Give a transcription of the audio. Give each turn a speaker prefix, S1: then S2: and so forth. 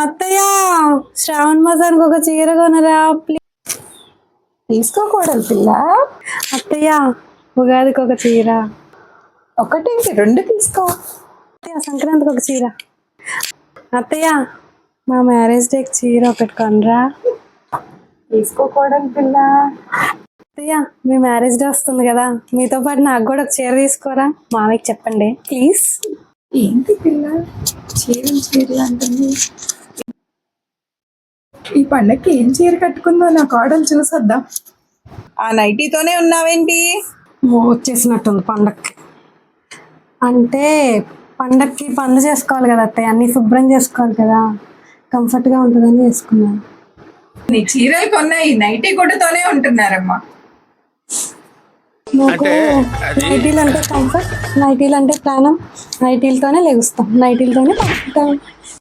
S1: అత్తయ్య శ్రావణ మాసానికి ఒక చీర కొనరా ప్లీజ్
S2: తీసుకోకూడదు పిల్ల.
S1: అత్తయ్య ఉగాదికి ఒక చీర.
S2: ఒకటేంటి రెండు తీసుకో.
S1: అత్తయ్య సంక్రాంతికి ఒక చీర. అత్తయ్య మా మ్యారేజ్ డేకి చీర ఒకటి కొనరా.
S2: తీసుకోకూడదు పిల్ల.
S1: అత్తయ్య మీ మ్యారేజ్ డే వస్తుంది కదా. మీతో పాటు నాకు కూడా ఒక చీర తీసుకోరా? మామయ్యకి చెప్పండి ప్లీజ్
S2: ఏంటి పిల్ల? చీరలు చీరలు అంటుంది. ఈ పండక్కి ఏం చీర కట్టుకుందో నా కోడలు చూసొద్దాం. ఆ నైటీతోనే ఉన్నావేంటి?
S1: వచ్చేసినట్టుంది పండక్కి. అంటే పండక్కి పనులు చేసుకోవాలి కదా అత్తయ్య అన్ని శుభ్రం చేసుకోవాలి కదా. కంఫర్ట్గా ఉంటుందని వేసుకున్నాను
S2: నీ చీరలు కొన్న ఈ నైటీ గుడ్డతోనే ఉంటున్నారమ్మా.
S1: నాకు నైటీలు అంటే కంఫర్ట్ నైటీలు అంటే ప్రాణం నైటీలతోనే లెగుస్తాం నైటీలతోనే పడుకుంటాం